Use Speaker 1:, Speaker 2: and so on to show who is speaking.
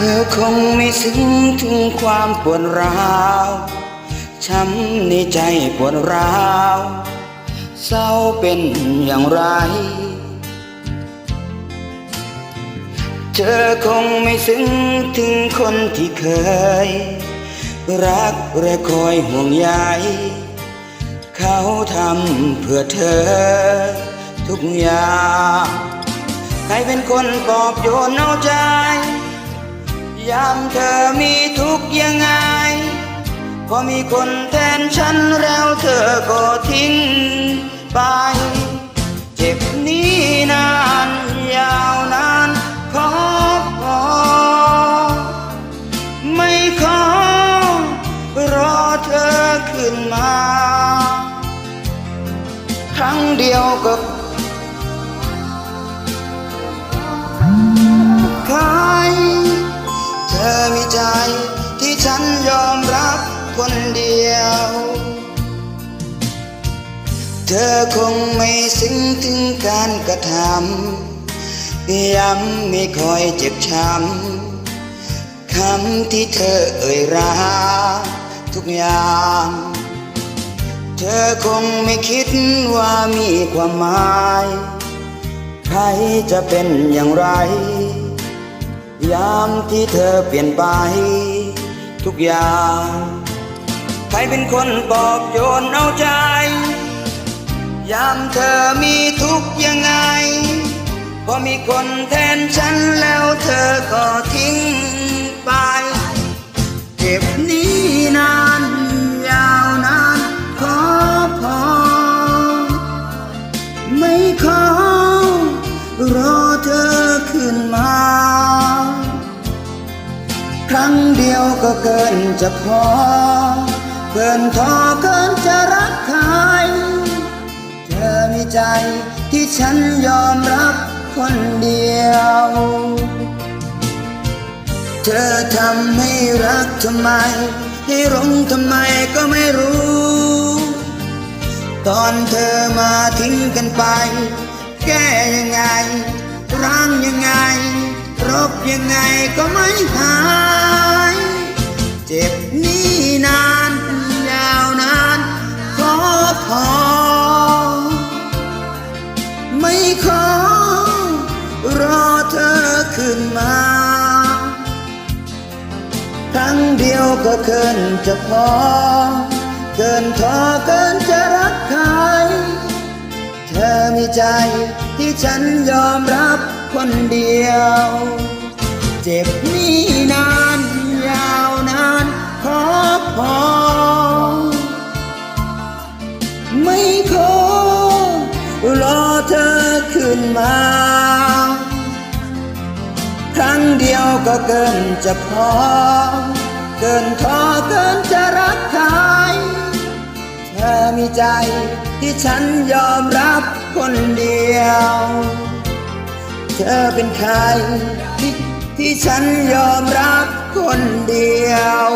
Speaker 1: ธอคงไม่ซึ้งถึงความปวดร้าวช้ำในใจปวดร้าว เศร้าเป็นอย่างไร เธอคงไม่ซึ้งถึงคนที่เคย รักและคอยห่วงใย เขาทำเพื่อเธอ ทุกอย่าง ใครเป็นคนปลอบโยนเอาใจ ยามเธอมีทุกข์ยังไง พอมีคนแทนฉันแล้วเธอก็ทิ้งไป เจ็บนี้นานยาวนานขอพอ ไม่ขอรอเธอขึ้นมา ครั้งเดียวก็ ใจที่ฉันยอมรับคนเดียว เธอคงไม่ซึ้งถึงการกระทำย้ำไม่คอยเจ็บช้ำคำที่เธอเอ่ยราทุกอย่าง เธอคงไม่คิดว่ามีความหมาย ใครจะเป็นอย่างไร ยามที่เธอเปลี่ยนไป ทุกอย่าง ใครเป็นคนบอบโยนเอาใจ ยามเธอมีทุกยังไงพอมีคนแทนฉันแล้ว ครั้งเดียวก็เกินจะพอ เกินทอเกินจะรักใคร เธอมีใจที่ฉันยอมรับคนเดียว เธอทำให้รักทำไม ให้หลงทำไมก็ไม่รู้ ตอนเธอมาทิ้งกันไป แก้ยังไงร้างยังไง รบยังไงก็ไม่หา ครั้งเดียวก็เกินจะพอ เกินทอเกินจะรักใครเธอมีใจที่ฉันยอมรับคนเดียว เจ็บนี้นานยาวนานขอพอ ไม่ขอรอเธอขึ้นมา ครั้งเดียวก็เกินจะพอ เกินทอเกินจะรักใครเธอมีใจที่ฉันยอมรับคนเดียว เธอเป็นใครที่ที่ฉันยอมรับคนเดียว